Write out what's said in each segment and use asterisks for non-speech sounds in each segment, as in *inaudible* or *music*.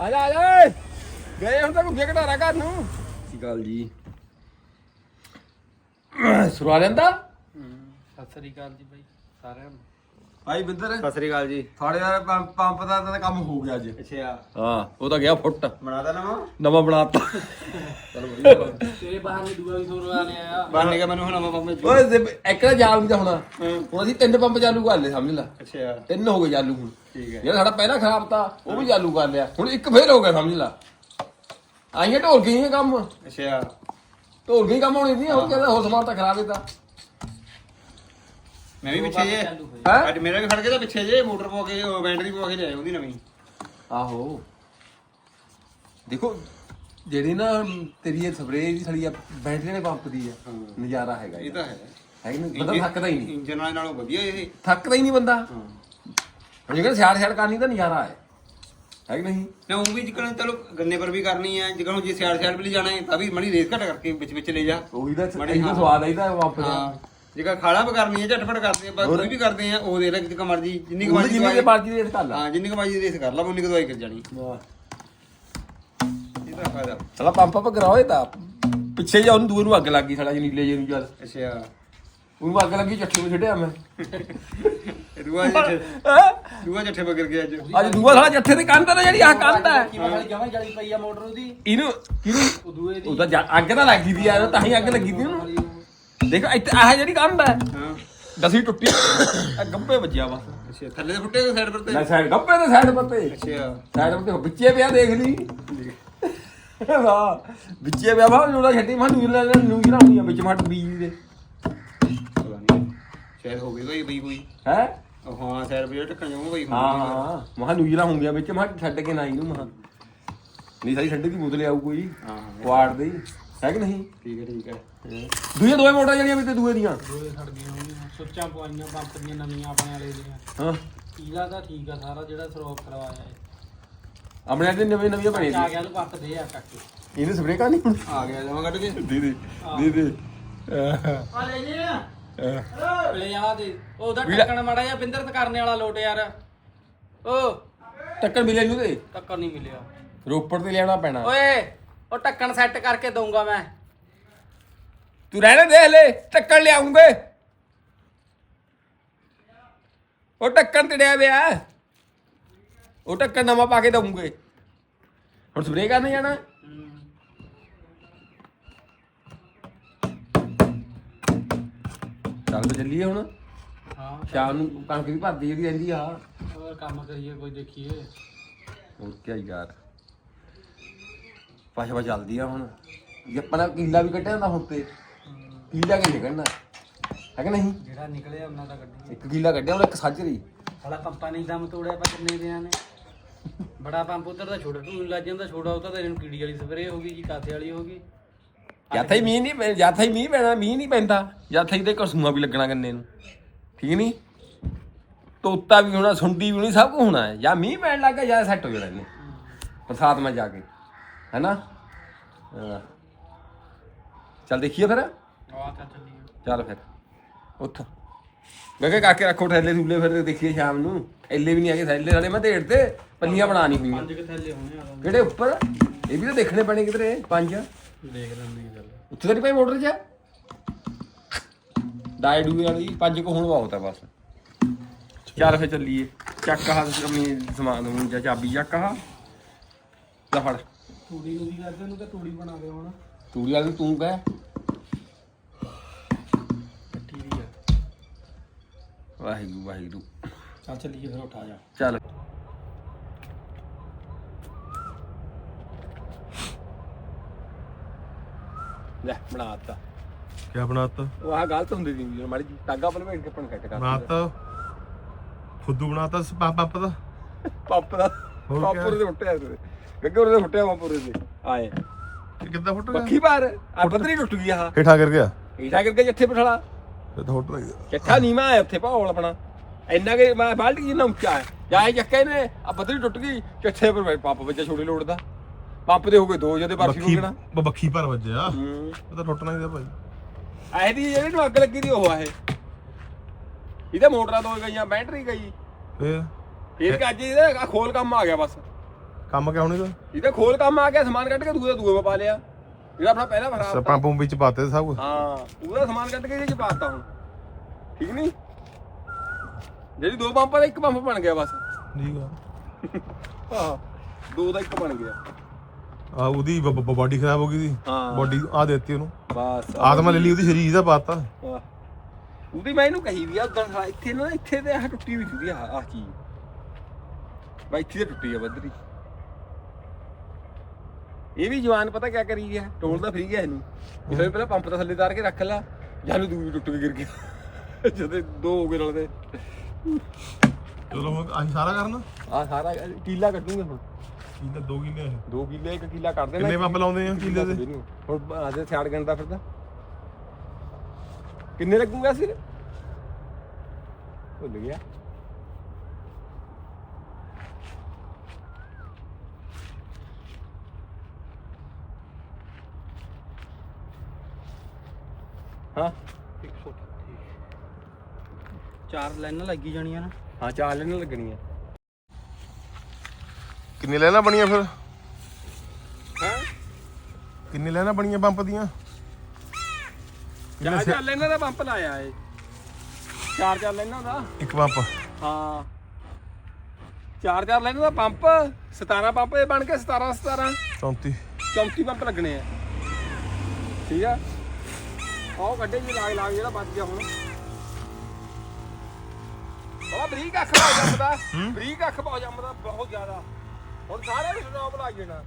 ਆ ਜਾ ਆ ਜਾ ਗਏ ਹੁਣ ਤਾਂ ਘੁੱਗੇ ਘਟਾਰਾ ਘਰ ਨੂੰ। ਕੀ ਗੱਲ ਜੀ। ਸੁਰਾ ਲੈਂਦਾ? ਸਤਿ ਸ੍ਰੀ ਅਕਾਲ ਜੀ ਬਾਈ ਸਾਰਿਆਂ ਨੂੰ। ਭਾਈ ਬਿੰਦਰ ਸਤਿ ਸ੍ਰੀ ਅਕਾਲ ਜੀ। ਥਾੜੇ ਦਾ ਪੰਪ ਪੰਪ ਦਾ ਤਾਂ ਕੰਮ ਹੋ ਗਿਆ ਅੱਜ। ਅੱਛਾ। ਹਾਂ ਉਹ ਤਾਂ ਗਿਆ ਫੁੱਟ। ਬਣਾਦਾ ਨਵਾਂ? ਨਵਾਂ ਬਣਾਤਾ। ਤੇਰੇ ਬਾਹਰ ਵੀ ਦੂਆ ਵੀ ਥੋੜਾ ਲਿਆ ਆ। ਬਣ ਗਿਆ ਮੈਨੂੰ ਹੁਣ ਨਵਾਂ ਪੰਪ ਓਏ ਇੱਕ ਦਾ ਜਾਲ ਨਹੀਂ ਤਾਂ ਹੋਣਾ ਹੁਣ ਅਸੀਂ ਤਿੰਨ ਪੰਪ ਚਾਲੂ ਕਰ ਲਏ ਸਮਝ ਲੈ। ਅੱਛਾ। ਤਿੰਨ ਹੋ ਗਏ ਚਾਲੂ ਹੁਣ। ਠੀਕ ਹੈ। ਜਿਹੜਾ ਸਾਡਾ ਪਹਿਲਾ ਖਰਾਬ ਤਾ ਉਹ ਵੀ ਚਾਲੂ ਕਰ ਲਿਆ। ਹੁਣ ਇੱਕ ਫੇਰ ਹੋ ਗਿਆ ਸਮਝ ਲੈ। ਆਈਆਂ ਢੋਲ ਗਈਆਂ ਕੰਮ। ਅੱਛਾ। ਢੋਲ ਗਈ ਕੰਮ ਹੋਣੀ ਨਹੀਂ ਹੁਣ ਕਹਿੰਦਾ ਹੋ ਸਮਾਨ ਤਾਂ ਖਰਾਬ ਹੈ ਤਾਂ। ਮੈਂ ਵੀ ਪਿੱਛੇ ਜੇ। ਹੈ? ਅੱਜ ਮੇਰਾ ਵੀ ਖੜ ਕੇ ਤਾਂ ਪਿੱਛੇ ਜੇ ਮੋਟਰ ਪਵਾ ਕੇ ਉਹ ਬੈਟਰੀ ਪਵਾ ਕੇ ਲਿਆਏ ਉਹਦੀ ਨਵੀਂ। ਆਹੋ। ਦੇਖੋ ਜਿਹੜੀ ਨਾ ਤੇਰੀ ਇਹ ਸਪਰੇਅ ਦੀ ਸੜੀ ਆ ਬੈਟਰੀ ਦੇ ਪੰਪ ਦੀ ਆ। ਨਜ਼ਾਰਾ ਹੈਗਾ ਇਹ ਤਾਂ ਹੈ। ਹੈ ਕਿ ਨਹੀਂ? ਬੰਦਾ ਥੱਕਦਾ ਹੀ ਨਹੀਂ। ਇੰਜਨ ਵਾਲੇ ਨਾਲੋਂ ਵਧੀਆ ਇਹ। ਥੱਕਦਾ ਹੀ ਨਹੀਂ ਬੰਦਾ। ਹਾਂ। ਹੁਣ ਜਿਹੜਾ ਸਿਆੜ ਸਿਆੜ ਕਰਨੀ ਤਾਂ ਨਜ਼ਾਰਾ ਹੈ। ਹੈ ਕਿ ਨਹੀਂ? ਨਾ ਉਹ ਵੀ ਜਿਕਣ ਚਲੋ ਗੰਨੇ ਪਰ ਵੀ ਕਰਨੀ ਹੈ ਜਿਕਣ ਜੇ ਸਿਆੜ ਸਿਆੜ ਵੀ ਲਈ ਜਾਣਾ ਹੈ ਤਾਂ ਵੀ ਮਣੀ ਰੇਸ ਘਟ ਕਰਕੇ ਵਿੱਚ ਵਿੱਚ ਲੈ ਜਾ। ਉਹੀ ਤਾਂ ਬੜੇ ਇਹਦਾ ਹਾਂ। ਸਵਾਦ ਆਈਦਾ ਪੰਪ ਦਾ। ਹਾਂ। ਜਿਕਣ ਖਾਲਾ ਵੀ ਕਰਨੀ ਹੈ ਝਟਪਟ ਕਰਦੇ ਆ ਬਸ ਹੋਰ। ਕੋਈ ਵੀ ਕਰਦੇ ਆ ਉਹ ਦੇ ਲੈ ਜਿੱਕ ਮਰਜ਼ੀ ਜਿੰਨੀ ਕੁ ਉਹਦੀ ਮਰਜ਼ੀ ਜਿੰਨੀ ਦੇ ਮਰਜ਼ੀ ਦੇ ਕਰ ਲਾ। ਹਾਂ ਜਿੰਨੀ ਕੁ ਮਰਜ਼ੀ ਰੇਸ ਕਰ ਲਾ ਉਨੀ ਕੁ ਦਵਾਈ ਕਰ ਜਾਣੀ। ਇਹ ਤਾਂ ਫਾਇਦਾ। ਸਾਲਾ ਪੰਪ ਅਪ ਕਰਾਓ ਇਹ ਤਾਂ ਪਿੱਛੇ ਜਾ ਉਹਨੂੰ ਦੂਏ ਨੂੰ ਅੱਗ ਲੱਗ ਗਈ ਸਾਲਾ ਜੀ ਨੀਲੇ ਜੇ ਨੂੰ ਚੱਲ। ਅੱਛਾ। ਉਹਨੂੰ ਅੱਗ ਲੱਗੀ ਚੱਠੇ ਨੂੰ ਛੱਡਿਆ ਮੈਂ। ਦੂਆ ਜੱਠੇ? ਦੂਆ ਜੱਠੇ ਬਗਰ ਗਿਆ ਅੱਜ। ਅੱਜ ਦੂਆ ਸਾਲਾ ਜੱਠੇ ਤੇ ਕੰਧ ਨਾ ਜਿਹੜੀ ਆਹ ਕੰਧ ਹੈ। ਕੀ ਵਾਲੀ ਜਮਾਂ ਜਲੀ ਪਈ ਆ ਮੋਟਰ ਉਹਦੀ। ਇਹਨੂੰ ਕਿਹਨੂੰ ਉਹ ਦੂਏ ਦੀ। ਉਹਦਾ ਅੱਗ ਤਾਂ ਲੱਗੀ ਦੀ ਯਾਰ ਤਾਂ ਹੀ ਅੱਗ ਲੱਗੀ ਦੀ ਉਹਨੂੰ ਦੇਖ ਇੱਥੇ ਆਹ ਜਿਹੜੀ ਕੰਧ ਹੈ। ਹਾਂ। ਦਸੀ ਟੁੱਟੀ। ਆ ਗੱਬੇ ਵੱਜਿਆ ਵਾ। ਅੱਛਾ ਥੱਲੇ ਦੇ ਫੁੱਟੇ ਸਾਈਡ ਪਰ ਤੇ? ਲੈ ਸਾਈਡ ਗੱਬੇ ਦੇ ਸਾਈਡ ਪੱਤੇ ਅੱਛਾ। ਸਾਈਡ ਪੱਤੇ ਵਿੱਚੇ ਪਿਆ ਦੇਖ ਲਈ। ਵਾਹ ਵਿੱਚੇ ਪਿਆ ਵਾ ਉਹਦਾ ਛੱਡੀ ਮਾ ਨੂੰ ਲੈ ਨੂੰ ਜਿਹੜਾ ਹੁੰਦੀ ਆ ਵਿੱਚ ਮੱਟ ਬੀਜ ਦੇ। ਪਤਾ ਨਹੀਂ ਸ਼ਾਇਦ ਹੋ ਗਈ ਕੋਈ ਬਈ ਕੋਈ। ਹੈ? ਉਹ ਹਾਂ ਸਾਈਡ ਪਰ ਟੱਕਣ ਜਾਊਗਾ ਕੋਈ ਹਾਂ ਹਾਂ। ਮਹਾ ਨੂਜਲਾ ਹੁੰਦੀਆਂ ਵਿੱਚ ਮਾ ਛੱਡ ਕੇ ਨਾ ਇਹਨੂੰ ਮਹਾ। ਨਹੀਂ ਸਾਰੀ ਠੰਡੇ ਦੀ ਬੋਤਲ ਆਊ ਕੋਈ। ਹਾਂ। ਕੁਆੜ ਦੇ। ਹੈ ਕਿ ਨਹੀਂ? ਠੀਕ ਹੈ ਠੀਕ ਹੈ। ਦੂਏ ਦੋਏ ਮੋਟਰਾਂ ਜਿਹੜੀਆਂ ਵੀ ਤੇ ਦੂਏ ਦੀਆਂ। ਦੂਏ ਖੜ ਗਈਆਂ ਹੋਣਗੀਆਂ ਸੁੱਚਾਂ ਪਵਾਈਆਂ ਪੰਪ ਦੀਆਂ ਨਵੀਆਂ ਆਪਣੇ ਵਾਲੇ ਦੀਆਂ। ਹਾਂ। ਕੀਲਾ ਤਾਂ ਠੀਕ ਆ ਸਾਰਾ ਜਿਹੜਾ ਸਰੋਪ ਕਰਵਾਇਆ ਹੈ ਆਪਣੇ ਅੱਜ ਨਵੇਂ ਨਵੀਆਂ ਬਣੇ ਆ ਗਿਆ ਤੂੰ ਪੰਪ ਦੇ ਆ ਕੱਟ ਇਹਨੇ ਸਪਰੇਅ ਕਰਨੀ ਹੁਣ? ਆ ਗਿਆ ਜਮਾ ਕੱਢ ਕੇ। ਦੇ ਦੇ ਦੇ ਦੇ। ਆ ਲੈ ਜੀ। ਲੈ ਆ ਦੇ। ਉਹਦਾ ਟੱਕਣ ਮਾੜਾ ਜਿਹਾ ਬਿੰਦਰ ਕਰਨੇ ਵਾਲਾ ਲੋਟ ਯਾਰ। ਓ। ਟੱਕਰ ਮਿਲੇ ਨੂੰ ਤੇ? ਟੱਕਰ ਨਹੀਂ ਮਿਲਿਆ। ਰੋਪੜ ਤੇ ਲਿਆਉਣਾ ਪੈਣਾ। ਓਏ ਉਹ ਟੱਕਣ ਸੈੱਟ ਕਰਕੇ ਦਊਂਗਾ ਮੈਂ। ਤੂੰ ਰਹਿਣਾ ਦੇਖ ਲੈ ਟੱਕਰ ਲਿਆਉਂਗੇ। ਉਹ ਟੱਕਰ ਤੜਿਆ ਵਿਆ ਉਹ ਟੱਕਰ ਨਵਾਂ ਪਾ ਕੇ ਦਊਂਗੇ। ਹੁਣ ਸਪਰੇਅ ਕਰਨ ਜਾਣਾ। ਚੱਲ ਤੇ ਚੱਲੀਏ ਹੁਣ। ਹਾਂ। ਸ਼ਾਮ ਨੂੰ ਕਣਕ ਵੀ ਭਰਦੀ ਜਿਹੜੀ ਰਹਿੰਦੀ ਆ। ਹੋਰ ਕੰਮ ਕਰੀਏ ਕੋਈ ਦੇਖੀਏ। ਹੋਰ ਕੀ ਯਾਰ। ਪਾਸ਼ਾ ਚੱਲਦੀ ਆ ਹੁਣ। ਜੇ ਆਪਣਾ ਕੀਲਾ ਵੀ ਕੱਢਿਆ ਹੁੰਦਾ ਹੁਣ ਤੇ। ਕੀਲਾ ਕਿ ਕੱਢਣਾ ਹੈ ਕਿ ਨਹੀਂ? ਜਿਹੜਾ ਨਿਕਲਿਆ ਉਹਨਾਂ ਦਾ ਗੱਡੀ ਇੱਕ ਕੀਲਾ ਕੱਢਿਆ ਉਹ ਇੱਕ ਸੱਜਰੀ ਸਾਲਾ ਪੰਪਾਂ ਨੇ ਦਮ ਤੋੜਿਆ ਪਾ ਕਿੰਨੇ ਦਿਨਾਂ ਨੇ। ਬੜਾ ਪੰਪ ਉਧਰ ਦਾ ਛੋਟਾ ਟੂਨ ਲੱਗ ਜਾਂਦਾ ਛੋਟਾ ਉਧਰ ਤਾਂ ਇਹਨੂੰ ਕੀੜੀ ਵਾਲੀ ਸਪਰੇਅ ਹੋ ਗਈ ਜੀ ਕਾਥੇ ਵਾਲੀ ਹੋ ਗਈ। ਜਾਥਾ ਹੀ ਮੀਂਹ ਨਹੀਂ ਪੈ ਜਾਥਾ ਹੀ ਮੀਂਹ ਪੈਣਾ ਮੀਂਹ ਨਹੀਂ ਪੈਂਦਾ। ਜਾਥਾ ਹੀ ਤੇ ਕਸੂਆ ਵੀ ਲੱਗਣਾ ਗੰਨੇ ਨੂੰ। ਠੀਕ ਨਹੀਂ? ਤੋਤਾ ਵੀ ਹੋਣਾ ਸੁੰਡੀ ਵੀ ਹੋਣੀ ਸਭ ਕੁਝ ਹੋਣਾ ਹੈ। ਜਾਂ ਮੀਂਹ ਪੈਣ ਲੱਗਾ ਜਾਂ ਸੈੱਟ ਹੋ ਜਾਣਾ ਇਹਨੇ। ਬਰਸਾਤ ਮੈਂ ਜਾ ਕੇ। ਹੈਨਾ। ਚੱਲ ਦੇਖੀਏ ਫਿਰ। ਤਾਂ ਚੱਲੀ ਚੱਲ ਫਿਰ ਉੱਠ। ਮੈਂ ਕਿਹਾ ਕਾਕੇ ਰੱਖੋ ਠੈਲੇ ਥੂਲੇ ਫਿਰ ਦੇਖੀਏ ਸ਼ਾਮ ਨੂੰ। ਐਲੇ ਵੀ ਨਹੀਂ ਹੈਗੇ ਥੈਲੇ ਵਾਲੇ ਮੈਂ ਢੇੜ ਤੇ ਪੱਲੀਆਂ ਬਣਾਣੀ ਹੋਈਆਂ ਪੰਜ ਕਿ ਥੱਲੇ ਹੋਣੇ ਆ ਕਿਹੜੇ ਉੱਪਰ? ਇਹ ਵੀ ਤਾਂ ਦੇਖਣੇ ਪੈਣੇ ਕਿਧਰੇ ਪੰਜ। ਦੇਖ ਲੈਂਦੇ ਚੱਲ। ਉੱਥੇ ਤਾਂ ਨਹੀਂ ਮੋਟਰ 'ਚ? ਡਾਈ ਡੂਏ ਵਾਲੀ ਪੰਜ ਕੋ ਹੁਣ ਬਹੁਤ ਆ ਬਸ। ਚੱਲ ਫੇ ਚੱਲੀਏ। ਚੱਕ ਆਹ ਆਪਣੀ ਸਮਾਨ ਨੂੰ ਜਾਂ ਚਾਬੀ ਚੱਕ ਆਹ। ਲੈ ਫੜ। ਨੂੰ ਵੀ ਕਰਦੇ? ਉਹਨੂੰ ਤਾਂ ਟੂੜੀ ਬਣਾ ਦੇ ਹੁਣ। ਤੂੜੀ ਵਾਲੀ ਤੂੰ ਕਹਿ। ਵਾਹਿਗੁਰੂ ਵਾਹਿਗੁਰੂ। ਚੱਲ ਚੱਲੀਏ ਫਿਰ ਉਠਾ ਜਾ। ਚੱਲ। ਲੈ ਬਣਾਤਾ। ਕਿਆ ਬਣਾਤਾ? ਉਹ ਆਹ ਗਲਤ ਹੁੰਦੀ ਸੀ ਜਦੋਂ ਮਾੜੀ ਜਿਹੀ ਟਾਗਾ ਪਰ ਭੇਟ ਕੇ ਪਣ ਕੱਟ ਕਰ ਬਣਾਤਾ? ਖੁੱਦੂ ਬਣਾਤਾ ਸ- ਪਾ- ਪਾਪ ਦਾ? ਪੰਪ ਦਾ ਹੋਰ ਪੰਪ ਕਿਆ? ਉਹਦੇ ਫੁੱਟਿਆ ਉਹਦੇ ਗੱਗੇ ਉਹਦੇ ਫੁੱਟਿਆ ਪੰਪ ਉਹਦੇ ਤੇ ਆਏ। ਇਹ ਕਿੱਦਾਂ ਫੁੱਟ ਗਿਆ? ਬੱਖੀ ਬਾਰ ਆ ਪਤਰੀ ਟੁੱਟ ਗਈ ਆਹ। ਹੇਠਾਂ ਕਰ ਗਿਆ? ਇਹਦਾ ਕਰਕੇ ਜੱਥੇ ਪਠਾਲਾ ਇਹ ਤਾਂ ਨੀਵਾ ਹੈ ਉੱਥੇ ਭਾਉਲ ਆਪਣਾ। ਇੰਨਾ ਕਿ ਮੈਂ ਬਾਲਟੀ ਜਿੰਨਾ ਉੱਚਾ ਹੈ। ਜਾਏ ਚੱਕੇ ਨੇ ਆ ਪਤਰੀ ਟੁੱਟ ਗਈ ਚੱਠੇ ਪਰ ਭਾਈ ਪੰਪ ਵਿੱਚ ਛੋਟੇ ਲੋੜ ਦਾ। ਪੰਪ ਦੇ ਹੋ ਗਏ ਦੋ ਜਦੇ ਬਰਫੀ ਬੱਖੀ ਰੁਕਣਾ ਬ- ਬੱਖੀ ਭਰ ਵੱਜਿਆ। ਹੂੰ। ਇਹ ਤਾਂ ਟੁੱਟਣਾ ਹੀ ਦਾ ਭਾਈ। ਐ ਦੀ ਜਿਹੜੀ ਨੂੰ ਅੱਗ ਲੱਗੀ ਦੀ ਉਹ ਆ ਇਹ। ਇਹਦੇ ਮੋਟਰਾਂ ਦੋ ਗਈਆਂ ਬੈਟਰੀ ਗਈ। ਫੇਰ? ਫਿਰ ਕਿ ਅੱਜ ਇਹਦਾ ਖੋਲ ਕੰਮ ਆ ਗਿਆ ਬਸ। ਕੰਮ ਕਿਆ ਹੋਣੇ ਦਾ ਇਹਦਾ ਖੋਲ ਕੰਮ ਆ ਗਿਆ ਸਮਾਨ ਕੱਢ ਕੇ ਦੂਏ ਦੂਏ ਮਾ ਪਾ ਲਿਆ। ਜਿਹੜਾ ਆਪਣਾ ਪਹਿਲਾ ਖਰਾਬ ਪੰਪ ਪੰਪ ਵਿੱਚ ਪਾਤੇ ਸਭ। ਕੁਛ। ਹਾਂ ਉਹਦਾ ਸਮਾਨ ਕੱਢ ਕੇ ਇਹਦੇ ਚ ਪਾਤਾ ਹੁਣ। ਠੀਕ ਨਹੀਂ? ਜਿਹੜੀ ਦੋ ਪੰਪਾਂ ਦਾ ਇੱਕ ਪੰਪ ਬਣ ਗਿਆ ਬਸ। ਠੀਕ ਆ। ਹਾਂ ਦੋ ਦਾ ਇੱਕ ਬਣ ਗਿਆ। ਆ ਉਹਦੀ ਬਾਡੀ ਖਰਾਬ ਹੋ ਗਈ ਸੀ। ਹਾਂ। ਬਾਡੀ ਆ ਦਿੱਤੀ ਉਹਨੂੰ। ਬਸ ਆਤਮਾ ਲੈ ਲਈ ਉਹਦੀ। ਸਰੀਰ ਦਾ ਪਾਤਾ। ਆਹ। ਉਹਦੀ ਮੈਂ ਇਹਨੂੰ ਕਹੀ ਵੀ ਆ ਉਦੋਂ ਇੱਥੇ ਨਾ ਇੱਥੇ ਤੇ ਆਹ ਟੁੱਟੀ ਵੀ ਸੀ ਆਹ ਆਹ ਚੀਜ਼। ਬਾਈ ਇੱਥੇ ਤੇ ਟੁੱਟੀ ਆ ਬੱਦਰੀ ਇਹ ਵੀ ਜਵਾਨ ਪਤਾ ਕਿਆ ਕਰੀ ਗਿਆ? ਟੋਲ ਦਾ ਫਰੀ ਗਿਆ ਇਹਨੂੰ। ਇਸ ਪਹਿਲਾਂ ਪੰਪ ਦਾ ਥੱਲੇ ਤਾਰ ਕੇ ਰੱਖ ਲਾ ਜਾਨੂੰ ਦੂਜੀ ਟੁੱਟ ਕੇ ਗਿਰ ਗਿਆ। ਜਦੋਂ ਦੋ ਹੋ ਗਏ ਨਾਲ ਦੇ ਚਲੋ ਹੁਣ ਅਸੀਂ ਸਾਰਾ ਕਰਨਾ? ਆ ਸਾਰਾ ਕੀਲਾ ਕੱਢੂਗੇ ਹੁਣ। ਕਿੱਲਾ 2 ਕਿੱਲੇ ਇਹ। ਦੋ ਕਿੱਲੇ ਇੱਕ ਕਿੱਲਾ ਕੱਢ ਦੇਣਾ। ਕਿੰਨੇ ਪੰਪ ਲਾਉਂਦੇ ਆ ਕਿੱਲੇ ਦੇ? ਹੁਣ ਆਦੇ ਸਿਆੜ ਗਣਦਾ ਫਿਰਦਾ। ਕਿੰਨੇ ਲੱਗੂਗਾ ਸਿਰ? ਭੁੱਲ ਗਿਆ ਹਾਂ 138 ਚਾਰ ਲਾਈਨਾਂ ਲੱਗੀ ਜਾਣੀਆਂ ਨਾ। ਹਾਂ ਚਾਰ ਲੈਣ ਲੱਗਣੀਆਂ। ਕਿੰਨੇ ਲੈਣਾ ਬਣੀਆਂ ਫਿਰ? ਹਾਂ? ਕਿੰਨੇ ਲੈਣਾ ਬਣੀਆਂ ਪੰਪ ਦੀਆਂ? ਚਾਰ ਚਾਰ ਲੈਣਾ ਦਾ ਪੰਪ ਲਾਇਆ ਏ। ਚਾਰ ਚਾਰ ਲੈਣਾ ਦਾ? ਇੱਕ ਪੰਪ ਹਾਂ। ਚਾਰ ਚਾਰ ਲੈਣਾ ਦਾ ਪੰਪ 17 ਪੰਪ ਇਹ ਬਣ ਕੇ 17 17 34 34 ਪੰਪ ਲੱਗਣੇ ਆ। ਠੀਕ ਆ? ਆਓ ਕੱਢੇ ਜੀ ਲਾਗ ਲਾਗ ਜਿਹੜਾ ਬਚ ਗਿਆ ਹੁਣ। ਬੜਾ ਬਰੀਕ ਅੱਖ ਜੰਮਦਾ। ਬਰੀਕ ਅੱਖ ਪਾ ਜੰਮਦਾ ਬਹੁਤ ਜ਼ਿਆਦਾ। ਹੁਣ ਸਾਰੇ ਨੂੰ ਸਟਾਪ ਲੱਗ ਜਾਣਾ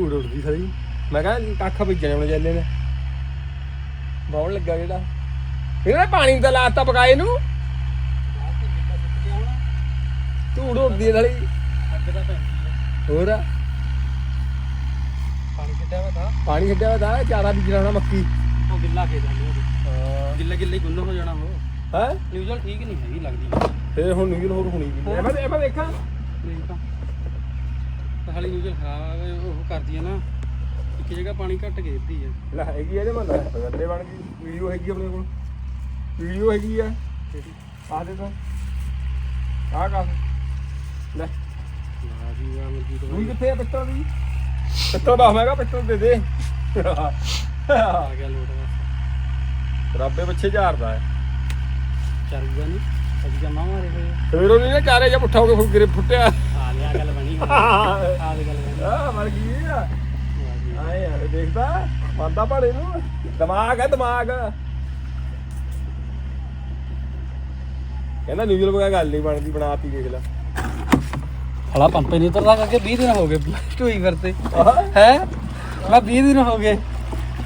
ਧੂੜ ਉੱਡਦੀ ਸਾਰੀ ਮੈਂ ਕਹਿੰਦਾ ਕੱਖ ਭੇਜਣੇ ਹੁਣ ਜੈਲੇ ਨੇ। ਬਾਉਣ ਲੱਗਾ ਜਿਹੜਾ। ਇਹਨੇ ਪਾਣੀ ਦਾ ਲਾਤਾ ਪਕਾਏ ਨੂੰ। ਧੂੜ ਉੱਡਦੀ ਹੈ ਪੈਂਦੀ ਹੋਰ ਪਾਣੀ ਕਿੱਡਾ ਵਾ ਤਾਂ। ਪਾਣੀ ਛੱਡਿਆ ਹੋਇਆ ਤਾਂ ਚਾਰਾ ਬੀਜਣਾ ਹੋਣਾ ਮੱਕੀ। ਉਹ ਗਿੱਲਾ ਖੇਤ ਜਾਂਦੇ ਹਾਂ। ਗਿੱਲੇ ਗਿੱਲੇ ਗੁੰਨ ਹੋ ਜਾਣਾ ਉਹ। ਹੈ? ਨਿਊਜ਼ਲ ਠੀਕ ਨਹੀਂ ਹੈਗੀ ਲੱਗਦੀ। ਫੇਰ ਹੁਣ ਨਿਊਜ਼ਲ ਹੋਰ ਹੋਣੀ ਵੀ। ਇਹ ਮੈਂ ਇਹ ਮੈਂ ਦੇਖਾਂ ਨਹੀਂ। ਹਾਲੀ ਨਿਊਜ਼ਲ ਖਰਾਬ ਹੈ, ਉਹ ਕਰਦੀ ਹੈ ਨਾ ਇੱਕ ਜਗ੍ਹਾ ਪਾਣੀ ਘੱਟ ਗੇਰਦੀ ਹੈ ਲੈ ਹੈਗੀ ਆ ਇਹਦੇ ਮਨ ਗੱਲੇ ਬਣ ਗਈ ਵੀਡੀਓ ਹੈਗੀ ਆਪਣੇ ਕੋਲ। ਵੀਡੀਓ ਹੈਗੀ ਆ। ਆ ਦੇ ਤਾਂ। ਆ ਕਾ ਲੈ। ਵਾਹ ਜੀ ਵਾਹ ਮਰਜ਼ੀ ਹੁਣ ਕਿੱਥੇ ਆ ਪਿੱਤਲ ਦੀ? ਪਿੱਤਲ ਬਾਹ ਮੈਂਗਾ ਪਿੱਤਲ ਦੇ ਦੇ। ਆ ਗਿਆ ਲੋਟ ਬਸ ਰੱਬੇ ਬੱਚੇ ਝਾਰਦਾ ਹੈ। ਚਰੂਗਾ ਨਹੀਂ ਅਜੀ ਜਮਾ ਮਾਰੇ ਹੋਏ ਆ। ਫੇਰ ਉਹਨੇ ਨਾ ਚਾਰੇ ਜਾਂ ਪੁੱਠਾ ਹੋ ਕੇ ਗਿਰੇ ਫੁੱਟਿਆ। ਆ ਲਿਆ ਗੱਲ ਬਣੀ। ਆ ਦੇ ਗੱਲ ਬਣੀ। ਆ ਮਰ ਗਈ ਆ। ਆਏ ਆ ਦੇਖਦਾ ਮੰਨਦਾ ਭਾੜੇ ਨੂੰ। ਦਿਮਾਗ ਹੈ ਦਿਮਾਗ। ਕਹਿੰਦਾ ਨਿਊਜ਼ਲ ਵਗਾ ਗੱਲ ਨਹੀਂ ਬਣਦੀ ਬਣਾਤੀ ਦੇਖ ਲੈ। ਹਲਾ ਪੰਪੇ ਨਹੀਂ ਉਤਰਦਾ ਕਰਕੇ 20 ਦਿਨ ਹੋ ਗਏ ਆਹ। ਹੈ? ਮੈਂ 20 ਦਿਨ ਹੋ ਗਏ।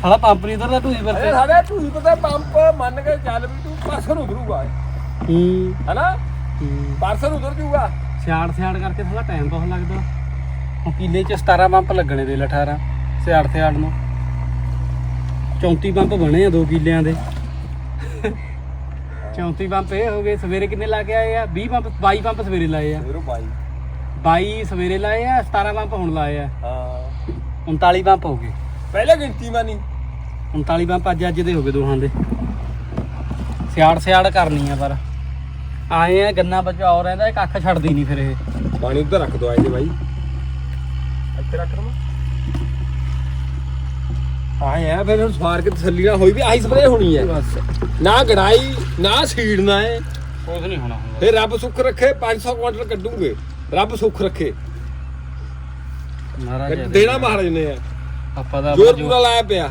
ਹਲਾ ਪੰਪ ਨਹੀਂ ਉਤਰਦਾ ਢੂਈ ਅਰੇ ਫਿਰਤੇ ਸਾਡੇ ਤੂੰ ਪਤਾ ਪੰਪ ਮੰਨ ਕੇ ਚੱਲ ਵੀ ਤੂੰ ਪਰਸਨ ਉਧਰੂਗਾ ਹੂੰ। ਹੈਨਾ? ਹੂੰ। ਪਰਸਨ ਉਧਰ ਜੂਗਾ। ਸਿਆੜ ਸਿਆੜ ਕਰਕੇ ਥੋੜਾ ਟਾਈਮ ਬਹੁਤ ਲੱਗਦਾ। ਹੁਣ ਕਿੱਲੇ 'ਚ 17 ਪੰਪ ਲੱਗਣੇ ਦੇ 18 ਸਿਆੜ ਸਿਆੜ ਨੂੰ। 34 ਪੰਪ ਬਣੇ ਆ ਦੋ ਕਿੱਲਿਆਂ ਦੇ। 34 ਪੰਪ ਇਹ ਹੋ ਗਏ ਸਵੇਰੇ ਕਿੰਨੇ ਲਾ ਕੇ ਆਏ ਆ? 20 ਪੰਪ 22 ਪੰਪ ਸਵੇਰੇ ਲਾਏ ਆ। ਫੇਰੋ ਬਾਈ। 22 ਸਵੇਰੇ ਲਾਏ ਆ 17 ਪੰਪ ਹੁਣ ਲਾਏ ਆ। ਹਾਂ। 39 ਪੰਪ ਹੋ ਗਏ। ਪਹਿਲੇ ਗਿਣਤੀ ਮਾਨੀ। 39 ਪੰਪ ਅੱਜ ਅੱਜ ਦੇ ਹੋ ਗਏ ਦੋਹਾਂ ਦੇ। ਸਿਆੜ ਸਿਆੜ ਕਰਨੀ ਆ ਪਰ। ਆਏ ਆ ਗੰਨਾ ਬਚਾਓ ਰਹਿੰਦਾ ਇਹ ਕੱਖ ਛੱਡਦੀ ਨਹੀਂ ਫਿਰ ਇਹ। ਪਾਣੀ ਉੱਧਰ ਰੱਖ ਦੋ ਆਏ ਤੇ ਬਾਈ। ਇੱਥੇ ਰੱਖ ਦਵਾਂ ਆਏ ਆ ਫਿਰ ਹੁਣ ਸਵਾਰ ਕੇ ਤਸੱਲੀ ਨਾਲ ਹੋਈ ਵੀ ਆਈ ਸਪਰੇ ਹੋਣੀ ਹੈ। ਬਸ। ਨਾ ਗੜਾਈ ਨਾ ਸੀੜਨਾ ਹੈ ਕੁਝ ਨਹੀਂ ਹੋਣਾ ਹੁਣ। ਫਿਰ ਰੱਬ ਸੁੱਖ ਰੱਖੇ 500 ਕੁਇੰਟਲ ਕੱਢੂਗੇ। ਰੱਬ ਸੁੱਖ ਰੱਖੇ। ਮਹਾਰਾਜ ਦੇ। ਦੇਣਾ ਮਹਾਰਾਜ ਨੇ। ਆ ਆਪਾਂ ਦਾ ਜੋਰ ਪੂਰਾ ਲਾਇਆ ਪਿਆ।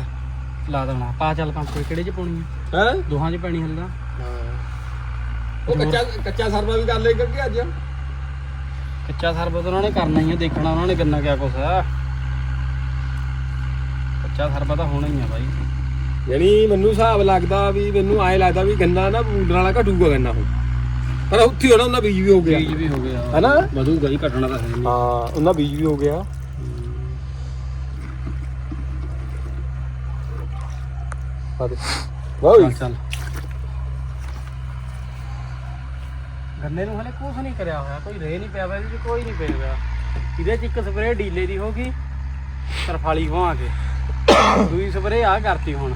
ਲਾ ਦੇਣਾ। ਪਾ ਚੱਲ ਪੰਪ ਕਿਹੜੇ ਚ ਪਾਉਣੀ ਆ? ਹੈ? ਦੋਹਾਂ ਚ ਪੈਣੀ ਹੱਲਦਾ ਉਹ ਕੱਚਾ ਕੱਚਾ ਸਰਵਾ ਵੀ ਕਰ ਲੈ ਕਿ ਅੱਜ। ਕੱਚਾ ਸਰਬਤ ਉਹਨਾਂ ਨੇ ਕਰਨਾ ਹੀ ਆ ਦੇਖਣਾ ਉਹਨਾਂ ਨੇ ਗੰਨਾ ਕਿਆ ਕੁਛ ਆ। ਕੱਚਾ ਸਰਬਤ ਤਾਂ ਹੋਣਾ ਹੀ ਆ ਬਾਈ। ਯਾਨੀ ਮੈਨੂੰ ਹਿਸਾਬ ਲੱਗਦਾ ਵੀ ਮੈਨੂੰ ਐ ਲੱਗਦਾ ਵੀ ਗੰਨਾ ਨਾ ਬੂਲਣ ਵਾਲਾ ਘਟੂਗਾ ਗੰਨਾ ਹੁਣ ਪਰ ਉੱਥੇ ਹੋਣਾ ਉਹਨਾਂ ਬੀਜ ਵੀ ਹੋ ਗਿਆ। ਬੀਜ ਵੀ ਹੋ ਗਿਆ। ਹੈਨਾ? ਵਧੂਗਾ ਹੀ ਘਟਣਾ ਤਾਂ ਹੈ ਨਹੀਂ। ਹਾਂ ਉਹਨਾਂ ਬੀਜ ਵੀ ਹੋ ਗਿਆ। ਵਾਹ ਚੱਲ। ਗੰਨੇ ਨੂੰ ਹਲੇ ਕੁਝ ਨਹੀਂ ਕਰਿਆ ਹੋਇਆ ਕੋਈ ਰੇ ਨਹੀਂ ਪਿਆ ਵਾ ਇਹਦੇ ਚ ਕੋਈ ਨਹੀਂ ਪਿਆ ਹੋਇਆ। ਇਹਦੇ ਚ ਇੱਕ ਸਪਰੇਅ ਡੀਲੇ ਦੀ ਹੋ ਗਈ ਤਰਫਾਲੀ ਘਵਾ ਕੇ ਦੂਜੀ ਸਪਰੇਅ ਆ ਕਰਤੀ ਹੁਣ।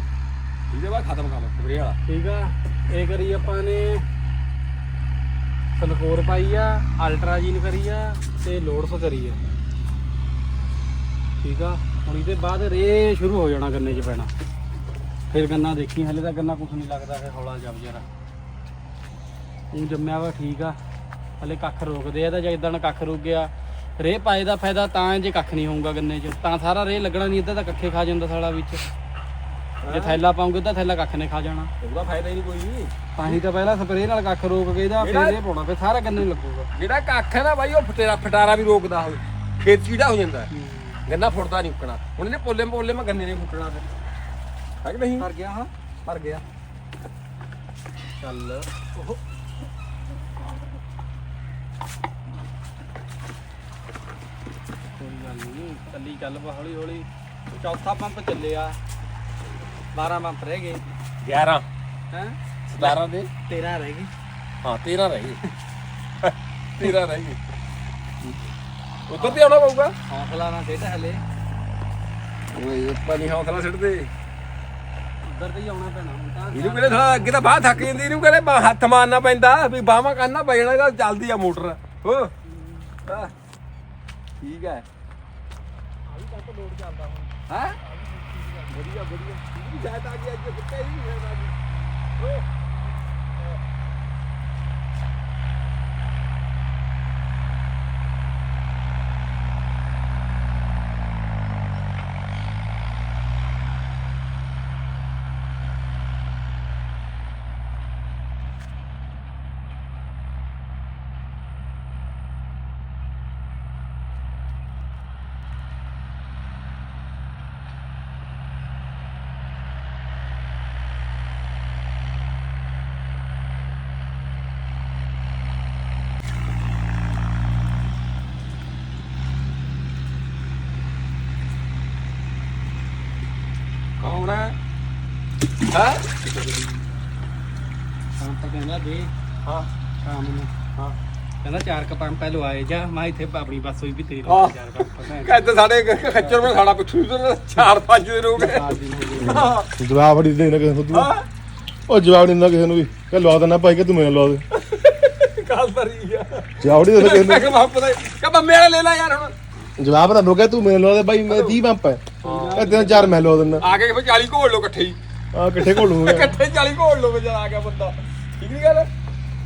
ਇਹਦੇ ਬਾਅਦ ਖਤਮ ਕੰਮ ਸਪਰੇ ਵਾਲਾ। ਠੀਕ ਆ ਇਹ ਕਰੀ ਆਪਾਂ ਨੇ ਸਲਕੋਰ ਪਾਈ ਆ ਅਲਟਰਾਜੀਨ ਕਰੀ ਆ ਤੇ ਲੋਡਸ ਕਰੀ ਆ। ਠੀਕ ਆ ਹੁਣ ਇਹਦੇ ਬਾਅਦ ਰੇ ਸ਼ੁਰੂ ਹੋ ਜਾਣਾ ਗੰਨੇ 'ਚ ਪੈਣਾ। ਫਿਰ ਗੰਨਾ ਦੇਖੀ ਹਲੇ ਤਾਂ ਗੰਨਾ ਕੁਝ ਨਹੀਂ ਲੱਗਦਾ ਹੈ ਹੌਲਾ ਜਬ ਜਰਾ ਉਹ ਜੰਮਿਆ ਵਾ ਠੀਕ ਆ। ਹਲੇ ਕੱਖ ਰੋਕਦੇ ਆ ਤਾਂ ਜੇ ਇਦਾਂ ਕੱਖ ਰੁਕ ਗਿਆ ਰੇ ਪਾਏ ਦਾ ਫਾਇਦਾ ਤਾਂ ਹੈ ਜੇ ਕੱਖ ਨਹੀਂ ਹੋਊਗਾ ਗੰਨੇ 'ਚ। ਤਾਂ ਸਾਰਾ ਰੇ ਲੱਗਣਾ ਨਹੀਂ ਇੱਦਾਂ ਤਾਂ ਕੱਖੇ ਖਾ ਜਾਂਦਾ ਸਾਲਾ ਵਿੱਚ। ਜੇ ਥੈਲਾ ਪਾਉਂਗੇ ਤਾਂ ਥੈਲਾ ਕੱਖ ਨੇ ਖਾ ਜਾਣਾ। ਉਹਦਾ ਫਾਇਦਾ ਹੀ ਨਹੀਂ ਕੋਈ। ਤਾਂ ਹੀ ਤਾਂ ਪਹਿਲਾਂ ਸਪਰੇਅ ਨਾਲ ਕੱਖ ਰੋਕ ਕੇ ਇਹਦਾ ਫਿਰ ਇਹ ਪਾਉਣਾ ਫਿਰ ਸਾਰਾ ਗੰਨੇ ਨੂੰ ਲੱਗੂਗਾ। ਜਿਹੜਾ ਕੱਖ ਹੈ ਨਾ ਬਾਈ ਉਹ ਫਟੇਰਾ ਫਟਾਰਾ ਵੀ ਰੋਕਦਾ ਹੋਵੇ। ਖੇਤ ਚੀੜਾ ਹੋ ਜਾਂਦਾ। ਗੰਨਾ ਫੁੱਟਦਾ ਨਹੀਂ ਉੱਕਣਾ। ਹੁਣ ਇਹਨੇ ਪੋਲੇ ਪੋਲੇ ਮੈਂ ਗੰਨੇ ਨੇ ਫੁੱਟਣਾ ਫਿਰ। ਹੈ ਕਿ ਨਹੀਂ? ਭਰ ਗਿਆ ਹਾਂ ਭਰ ਗਿਆ। ਚੱਲ। ਉਹ ਕੋਈ ਗੱਲ ਨਹੀਂ ਚੱਲੀ ਚੱਲ ਪਾ ਹੌਲੀ ਹੌਲੀ। ਚੌਥਾ ਪੰਪ ਚੱਲਿਆ। 12 ਪੰਪ ਰਹਿ ਗਏ। 11 ਹੈ? 17 ਦੇ? 13 ਰਹਿ ਗਏ। ਹਾਂ 13 ਰਹਿ ਗਏ। 13 ਰਹਿ ਗਏ। ਉੱਧਰ ਤੇ ਆਉਣਾ ਪਊਗਾ? ਹੌਸਲਾ ਨਾ ਸਿੱਟ ਹਲੇ। ਓਏ ਪਾਣੀ ਹੌਸਲਾ ਸਿੱਟ ਦੇ ਉੱਧਰ ਤੇ ਹੀ ਆਉਣਾ ਪੈਣਾ ਹੁਣ ਤਾਂ। ਇਹਨੂੰ ਕਿਹੜੇ ਥੋੜਾ ਅੱਗੇ ਤਾਂ ਬਾਹ ਥੱਕ ਜਾਂਦੀ ਇਹਨੂੰ ਬਾਂਹ ਹੱਥ ਮਾਰਨਾ ਪੈਂਦਾ ਵੀ ਬਾਹਾਂ ਕਰਨਾ ਪੈ ਜਾਣਾ ਇਹਦਾ ਚੱਲਦੀ ਆ ਮੋਟਰ। ਹੋ। ਠੀਕ ਹੈ। ਹਾਂ? ਵਧੀਆ ਵਧੀਆ। ਇਹ ਜਾਇਦ ਅੱਜ ਕੁੱਤੇ ਹੀ ਜਾਇਦ ਆ ਓਏ ਕੌਣ ਹੈ ਹਾਂ? ਕਹਿੰਦਾ ਦੇ। ਹਾਂ। ਸ਼ਾਮ ਨੂੰ। ਹਾਂ। ਕਹਿੰਦਾ ਚਾਰ ਕ ਪੰਪ ਲਵਾਏ ਜਾ। ਮੈਂ ਇੱਥੇ ਆਪਣੀ ਬੱਸ ਹੋਈ ਵੀ ਤੇਰੀ। ਚਾਰ ਪੰਪ ਭੈਣ ਕਹਿੰਦੇ ਸਾਡੇ ਖ- ਖੱਚਰ ਮੈਂ ਸਾਡਾ ਪੁੱਛੂ ਚਾਰ ਪੰਜ ਦਿਨ ਹੋ ਗਏ। ਚਾਰ ਦਿਨ ਹੋ ਗਏ। ਹਾਂ। ਜਵਾਬ ਨਹੀਂ ਦੇਣਾ ਕਿਸੇ ਨੂੰ ਤੂੰ। ਹਾਂ। ਉਹ ਜਵਾਬ ਨਹੀਂ ਦਿੰਦਾ ਕਿਸੇ ਨੂੰ ਵੀ। ਕਹ ਲਵਾ ਦੇਣਾ ਭਾਈ ਕਿ ਤੂੰ ਮੈਨੂੰ ਲਵਾ ਦੇ। ਗੱਲ ਸਰੀ ਆ। ਜਵਾਬ ਨਹੀਂ ਦਿੰਦਾ ਕਿਸੇ ਮੈਂ ਕਿ ਮਾਪ ਦਾ ਕਿ ਬੰਮੇ ਵਾਲਾ ਲੈ ਲੈ ਯਾਰ ਹੁਣ। ਨੂੰ ਜਵਾਬ ਤਾਂ ਲੋਕਾਂ ਤੂੰ ਮੈਨੂੰ ਲਵਾ ਦੇ। ਭਾਈ ਮੈਂ 30 ਪੰਪ ਹੈ। ਇਹ ਤਿੰਨ ਚਾਰ ਮੈਂ ਲਵਾ ਦਿੰਦਾ। ਆ ਕੇ ਫਿਰ 40 ਘੋਲ ਲੋ ਇਕੱਠੇ ਹੀ। ਆ ਇਕੱਠੇ ਘੋਲੂਗਾ ਇਕੱਠੇ 40 ਘੋਲ ਲੋ ਵਿਚਾਰਾ ਆ ਗਿਆ ਬੰਦਾ। ਠੀਕ ਨਹੀਂ ਗੱਲ?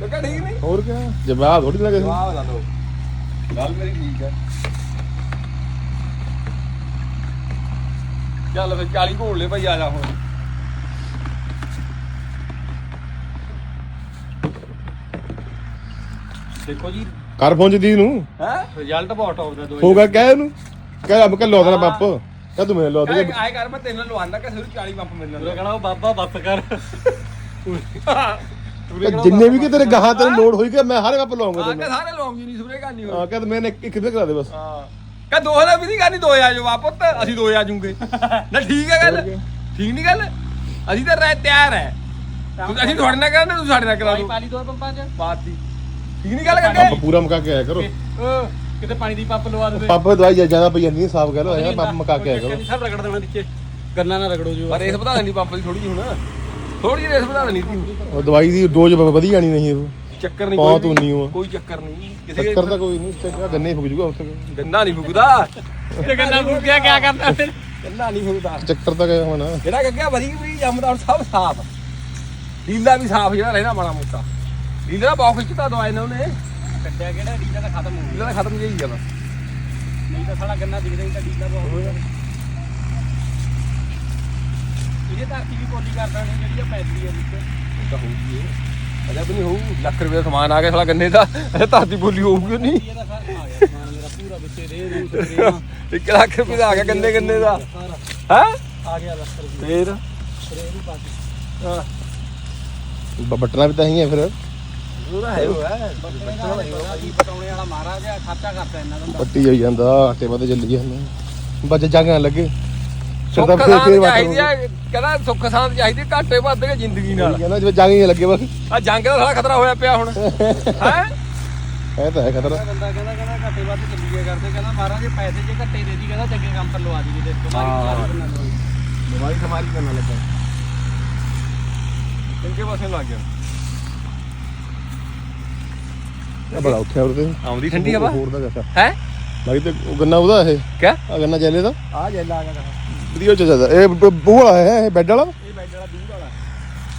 ਲੋਕਾਂ ਠੀਕ ਨਹੀਂ ਹੋਰ ਕਿਆ? ਜਵਾਬ ਥੋੜੀ ਨੂੰ ਵਾਹ ਲਾ ਦੋ। ਗੱਲ ਮੇਰੀ ਠੀਕ ਹੈ। ਚੱਲ ਫਿਰ 40 ਘੋਲ ਲੈ ਭਾਈ ਆ ਜਾ ਹੁਣ। ਦੇਖੋ ਜੀ। ਕਰ ਫੋਨ ਜਦੀ ਨੂੰ। ਹੈ? ਰਿਜ਼ਲਟ ਬਹੁਤ ਟੌਪ ਦਾ ਦੋ ਹੋਗਾ ਕਹਿ ਇਹਨੂੰ ਕਹਿ ਅਬ ਕਿ ਲਵਾ ਦੇਣਾ ਕਹ ਤੂੰ ਮੈਨੂੰ ਲਵਾ ਦੇ ਆਏ ਕਰ ਮੈਂ ਤੈਨੂੰ ਲਵਾਉਂਦਾ ਕਿ ਸਿਰ 40 ਪੰਪ ਮਿਲਣਾ ਕਹਣਾ ਉਹ ਬਾਬਾ ਬੱਤ ਕਰ। ਜਿੰਨੇ ਵੀ ਕਿ ਤੇਰੇ ਗਾਹਾਂ ਤੇਰੇ ਲੋਡ ਹੋਈ ਕਿ ਮੈਂ ਹਰ ਕੱਪ ਲਵਾਉਂਗਾ ਆ ਕੇ ਸਾਰੇ ਲਵਾਉਂਗੀ ਨਹੀਂ ਸੁਰੇ ਕਰਨੀ ਆ ਕਹਿ ਮੈਂ ਇੱਕ ਇੱਕ ਵੀ ਕਰਾ ਦੇ ਬਸ। ਹਾਂ। ਕਹ ਦੋ ਹਜ਼ਾਰ ਵੀ ਨਹੀਂ ਕਰਨੀ ਦੋ ਆ ਜਾਓ ਪੁੱਤ ਅਸੀਂ ਦੋ ਆ ਜੂਗੇ। ਨਾ ਠੀਕ ਹੈ ਗੱਲ? ਠੀਕ ਨਹੀਂ ਗੱਲ? ਅਸੀਂ ਤਾਂ ਰਹਿ ਤਿਆਰ ਹੈ। ਤੁਸੀਂ- ਅਸੀਂ ਤੁਹਾਡੇ ਨਾਲ ਕਰਾਂਗੇ ਤੁਸੀਂ ਸਾਡੇ ਨਾਲ ਕਰਾ ਪਾਣੀ ਦਿਓ। ਪਾਲੀ ਦੋ ਪੰਪਾਂ 'ਚ। ਬਾਤੀ ਠੀਕ ਨਹੀਂ ਗੱਲ ਕਰਦੇ? ਪੂਰਾ ਮਕਾ ਕੇ ਆਇਆ ਕਰੋ। ਕਿਤੇ ਪਾਣੀ ਦੀ ਪੰਪ ਲਵਾ ਦੇ ਪੰਪ ਦਵਾਈ ਜ਼ਿਆਦਾ ਪਈ ਜਾਂਦੀ ਹੈ ਸਾਫ਼ ਕਹਿ ਲੋ ਪੰਪ ਮਕਾ ਕੇ ਆਇਆ ਕਰੋ। ਸਭ ਰਗੜ ਦੇਣਾ ਨੀਚੇ ਗੰਨਾ ਨਾ ਰਗੜੋ ਜੀ। ਪਰ ਇਸ ਵਧਾ ਦੇਣੀ ਪੰਪ ਦੀ ਥੋੜੀ ਜਿਹੀ ਹੁਣ। ਥੋੜੀ ਰੇਸ ਵਧਾ ਦੇਣੀ ਤੀ ਉਹ ਦਵਾਈ ਦੀ ਡੋਜ਼ ਵਧੀ ਜਾਣੀ ਨਹੀਂ ਉਹ। ਚੱਕਰ ਨਹੀਂ ਬਹੁਤ ਕੋਈ ਉਨੀ ਓ ਆ। ਕੋਈ ਚੱਕਰ ਨਹੀਂ। ਕਿਸੇ ਚੱਕਰ ਤਾਂ ਕੋਈ ਨਹੀਂ ਚੱਕਰ ਗੰਨੇ ਫੁੱਕ ਜੂਗਾ ਉੱਥੇ। ਗੰਨਾ ਨਹੀਂ ਫੁਕਦਾ। ਤੇ ਗੰਨਾ ਫੂਕਿਆ ਕਿਆ ਕਰਦਾ ਫਿਰ? ਗੰਨਾ ਨਹੀਂ ਫੁਕਦਾ। ਚੱਕਰ ਤਾਂ ਕਿਆ ਹੋਣਾ। ਜਿਹੜਾ ਗੱਗਿਆ ਵਧੀਆ ਵੀ ਜੰਮਦਾ ਹੁਣ ਸਭ ਸਾਫ਼। ਲੀਲਾ ਵੀ ਸਾਫ਼ ਜਿਹੜਾ ਰਹਿਣਾ ਮਾੜਾ ਮੋਟਾ। ਲੀਲਾ ਦਾ ਬਹੁਤ ਖਿੱਚਦਾ ਦਵਾਈ ਨੇ ਉਹਨੇ। ਕੱਟਿਆ ਕਿਹੜਾ ਡੀਜ਼ਲ ਤਾਂ ਖਤਮ ਹੋ ਗਿਆ ਦਾ ਖਤਮ ਜਿਹੀ ਆ ਬਸ। ਨਹੀਂ ਤਾਂ ਸਾਡਾ ਗੰਨਾ ਦਿਖਦਾ ਹੀ ਤਾਂ ਡੀਜ਼ਲ ਬਹੁਤ ਹੋ ਗਿਆ ਇਹਦੇ ਧਰਤੀ ਵੀ ਪੋਲੀ ਕਰਦਾ ਨੇ ਜਿਹੜੀ ਆ ਪੈਦੀ ਆ ਵਿੱਚ। ਇਹ ਤਾਂ ਹੋਊਗੀ ਇਹ। ਅਜਾ ਵੀ ਨਹੀਂ ਹੋਊ ਲੱਖ ਰੁਪਏ ਦਾ ਸਮਾਨ ਆ ਗਿਆ ਸਾਲਾ ਗੰਨੇ ਦਾ। ਇਹ ਧਰਤੀ ਬੋਲੀ ਹੋਊਗੀ ਨਹੀਂ? ਇਹਦਾ ਸਾਰਾ ਆ ਗਿਆ ਸਮਾਨ ਮੇਰਾ ਪੂਰਾ ਵਿੱਚ ਰੇ ਰੂ ਇੱਕ ਲੱਖ ਰੁਪਏ ਦਾ ਆ ਗਿਆ ਗੰਨੇ ਗੰਨੇ ਦਾ। ਸਾਰਾ। ਹੈ? ਆ ਗਿਆ ਲੱਖ ਰੁਪਏ। ਫੇਰ? ਸਪਰੇ ਰੂ ਪਾ ਕੇ। ਹਾਂ। ਬ- ਬੱਟਣਾ ਵੀ ਤਾਂ ਹੀ ਹੈ ਫਿਰ। ਉਹਦਾ ਹੈ ਉਹ ਹੈ। ਬੱਟੇ ਬਟਾਉਣੇ ਵਾਲਾ ਮਹਾਰਾਜ ਆ ਖਰਚਾ ਕਰਦਾ ਇਹਨਾਂ ਦਾ ਪੱਟੀ ਹੋਈ ਜਾਂਦਾ ਆਟੇ ਵਾਦੇ ਚੱਲੀ ਜਾਂਦਾ ਬੱਜ ਜੰਗ ਨਾ ਲੱਗੇ ਸੁੱਖ ਸਾਂਦ ਚਾਹੀਦੀ ਆ ਕਹਿੰਦਾ ਸੁੱਖ ਸਾਂਦ ਚਾਹੀਦੀ ਘਾਟੇ ਵੱਧ ਕੇ ਜ਼ਿੰਦਗੀ ਨਾਲ। ਕਹਿੰਦਾ ਜਿਵੇਂ ਜੰਗ ਹੀ ਲੱਗੇ ਬਸ। ਆ ਜੰਗ ਦਾ ਸਾਲਾ ਖਤਰਾ ਹੋਇਆ ਪਿਆ ਹੁਣ। *laughs* ਹੈ? ਇਹ ਤਾਂ ਹੈ ਖਤਰਾ। ਬੰਦਾ ਕਹਿੰਦਾ ਕਹਿੰਦਾ ਘੱਟੇ ਵੱਧ ਚੱਲੀਏ ਕਰਦੇ ਕਹਿੰਦਾ ਮਹਾਰਾਜ ਜੇ ਪੈਸੇ ਜੇ ਘੱਟੇ ਦੇ ਦੀ ਕਹਿੰਦਾ ਚੰਗੇ ਕੰਮ ਪਰ ਲਵਾ ਦੀ ਤੇ। ਬਿਮਾਰੀ ਬਿਮਾਰੀ ਕਰਨਾ ਲੱਗਾ। ਚੰਗੇ ਪਾਸੇ ਲੱਗ ਗਿਆ। ਇਹ ਬੜਾ ਔਖਾ ਉਹਦੇ ਆਉਂਦੀ ਠੰਡੀ ਹਵਾ? ਹੋਰ ਦਾ ਜੈਸਾ ਹੈ? ਤੇ ਉਹ ਗੰਨਾ ਉਹਦਾ ਇਹ। ਕਿਆ? ਆ ਗੰਨਾ ਜੈਲੇ ਦਾ। ਆ ਜੈਲਾ ਆ ਗਿਆ ਵਧੀਆ ਚੱਲਦਾ ਇਹ ਬ- ਬੂਹ ਵਾਲਾ ਹੈ ਇਹ ਬੈੱਡ ਵਾਲਾ? ਇਹ ਬੈਡ ਵਾਲਾ ਦੂਰ ਵਾਲਾ।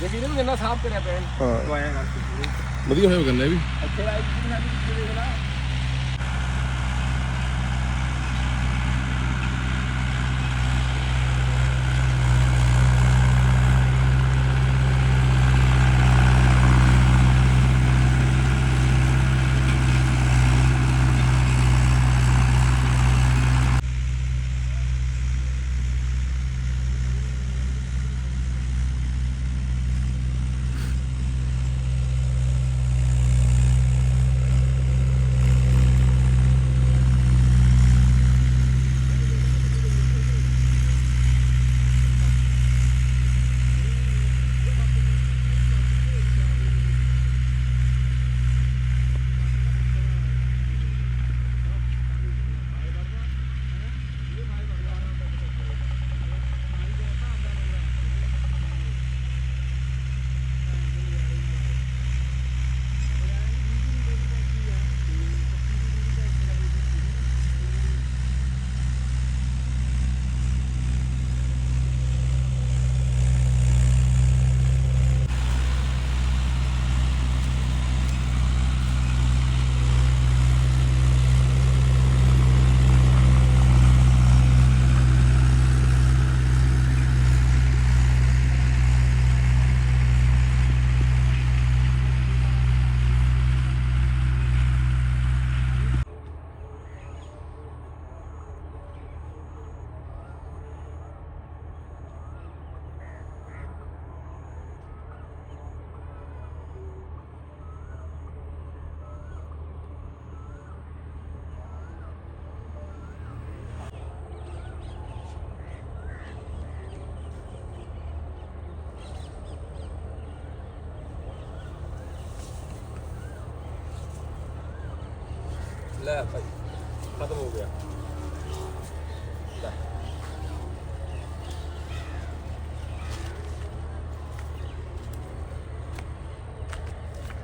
ਜੇ ਕਿਹਨੇ ਨੂੰ ਕਿੰਨਾ ਸਾਫ਼ ਕਰਿਆ ਪਿਆ ਹਾਂ। ਦਵਾਈਆਂ ਕਰਕੇ। ਵਧੀਆ ਹੋਇਆ ਗੰਨਾ ਇਹ ਵੀ। ਅੱਛੇ ਕਿਤੇ ਦੇਖ ਲਾ। ਲੈ ਭਾਈ, ਖਤਮ ਹੋ ਗਿਆ। ਲੈ।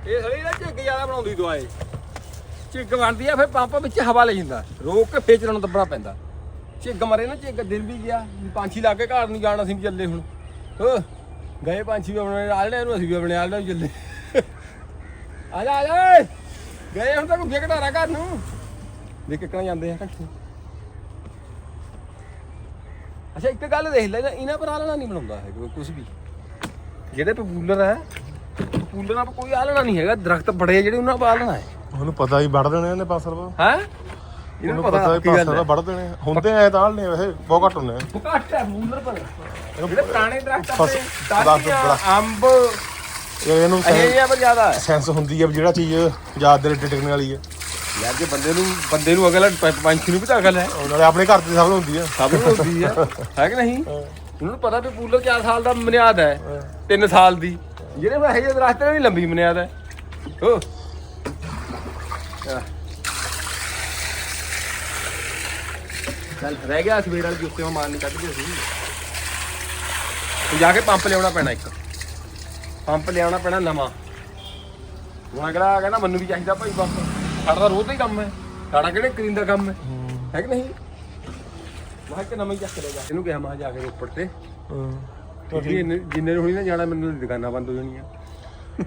ਇਹ ਸੜੀ ਨਾ ਝਿੱਗ ਜ਼ਿਆਦਾ ਬਣਾਉਂਦੀ ਦਵਾਈ ਝਿੱਗ ਬਣਦੀ ਆ, ਫਿਰ ਪੰਪ ਵਿੱਚ ਹਵਾ ਲੈ ਜਾਂਦਾ। ਰੋਕ ਕੇ ਫੇਚਰਾਂ ਨੂੰ ਦੱਬਣਾ ਪੈਂਦਾ। ਝਿੱਗ ਮਰੇ ਨਾ, ਝਿੱਗ ਦਿਨ ਵੀ ਗਿਆ। ਪੰਛੀ ਲਾ ਕੇ ਘਰ ਨਹੀਂ ਜਾਣਾ ਸੀ ਚੱਲੇ ਹੁਣ। ਹੋ, ਗਏ ਪੰਛੀ ਵੀ ਆਪਣੇ ਨਾਲ ਨੇ ਅਸੀਂ ਵੀ ਆਪਣੇ ਨਾਲ ਨੂੰ ਚੱਲੇ। ਆ ਜਾ ਆ ਜਾ, ਓਏ। ਗਏ ਹੁਣ ਤਾਂ ਘੁੱਗੇ ਘਟਾਰਾ ਘਰ ਨੂੰ। ਦੇਖ ਕਿੱਕਣਾ ਜਾਂਦੇ ਆ ਘੱਟ। ਅੱਛਾ ਇੱਕ ਗੱਲ ਦੇਖ ਲੈ ਨਾ ਇਹਨਾਂ ਪਰ ਆਲਣਾ ਨਹੀਂ ਬਣਾਉਂਦਾ ਹੈ ਕੁਝ ਵੀ। ਜਿਹੜੇ ਪਪੂਲਰ ਹੈ ਪਪੂਲਰਾਂ ਪਰ ਕੋਈ ਆਲਣਾ ਨਹੀਂ ਹੈਗਾ ਦਰਖਤ ਬੜੇ ਜਿਹੜੇ ਉਹਨਾਂ ਪਰ ਆਲਣਾ ਹੈ। ਉਹਨੂੰ ਪਤਾ ਹੀ ਵੜ ਦੇਣੇ ਇਹਨੇ ਪਾਸਰ ਵਾ ਹੈ? ਇਹਨਾਂ ਨੂੰ ਪਤਾ ਹੀ ਪਾਸਰ ਦਾ ਵੜ ਦੇਣੇ। ਹੁੰਦੇ ਐ ਤਾਂ ਨੇ ਵੈਸੇ ਬਹੁਤ ਘੱਟ ਹੁੰਦੇ ਆ। ਘੱਟ ਹੈ ਪਪੂਲਰ ਪਰ। ਜਿਹੜੇ ਪੁਰਾਣੇ ਦਰਖਤ ਆਪਣੇ ਅੰਬ ਇਹਨੂੰ ਇਹ ਜਿਹਾ ਪਰ ਜ਼ਿਆਦਾ ਹੈ। ਸੈਂਸ ਹੁੰਦੀ ਹੈ ਵੀ ਜਿਹੜਾ ਚੀਜ਼ ਯਾਦ ਦੇ ਟਿਕਣ ਵਾਲੀ ਹੈ ਯਾਰ ਜੇ ਬੰਦੇ ਨੂੰ ਬੰਦੇ ਨੂੰ ਅਗਲਾ ਪੰਛੀ ਨੂੰ ਵੀ ਤਾਂ ਅਕਲ ਹੈ। ਉਹ ਨਾਲੇ ਆਪਣੇ ਘਰ ਦੀ ਸਭ ਨੂੰ ਹੁੰਦੀ ਹੈ ਸਭ ਨੂੰ ਹੁੰਦੀ ਹੈ ਹੈ ਕਿ ਨਹੀਂ? ਉਹਨਾਂ ਨੂੰ ਪਤਾ ਵੀ ਪੂਲਰ 4 ਸਾਲ ਦਾ ਬੁਨਿਆਦ ਹੈ 3 ਸਾਲ ਦੀ। ਜਿਹੜੇ ਮੈਂ ਇਹ ਦਰਖਤ ਨੇ ਲੰਬੀ ਬੁਨਿਆਦ ਹੈ। ਚੱਲ ਰਹਿ ਗਿਆ ਸਵੇਰ ਵਾਲੀ ਜੁੱਤੇ ਮਾਰ ਨਹੀਂ ਕੱਢ ਕੇ ਸੀ। ਹੁਣ ਜਾ ਕੇ ਪੰਪ ਲਿਆਉਣਾ ਪੈਣਾ ਇੱਕ। ਪੰਪ ਲਿਆਉਣਾ ਪੈਣਾ ਨਵਾਂ। ਹੁਣ ਅਗਲਾ ਕਹਿੰਦਾ ਮੈਨੂੰ ਵੀ ਚਾਹੀਦਾ ਭਾਈ ਪੰਪ। ਸਾਡਾ ਤਾਂ ਰੋਜ਼ ਦਾ ਹੀ ਕੰਮ ਹੈ। ਸਾਡਾ ਕਿਹੜੇ ਕਰੀਨ ਦਾ ਕੰਮ ਹੈ? ਹੈ। ਕਿ ਨਹੀਂ? ਮੈਂ ਕਿਹਾ ਕਿ ਨਵਾਂ ਹੀ ਚੱਕ ਲੇਗਾ ਇਹਨੂੰ ਕਿਹਾ ਮੈਂ ਜਾ ਕੇ ਰੋਪੜ ਤੇ। ਕਿਉਂਕਿ ਇਹਨੇ- ਜਿੰਨੇ ਨੂੰ ਹੁਣੀ ਨਾ ਜਾਣਾ ਮੈਨੂੰ ਦੁਕਾਨਾਂ ਬੰਦ ਹੋ ਜਾਣੀਆਂ।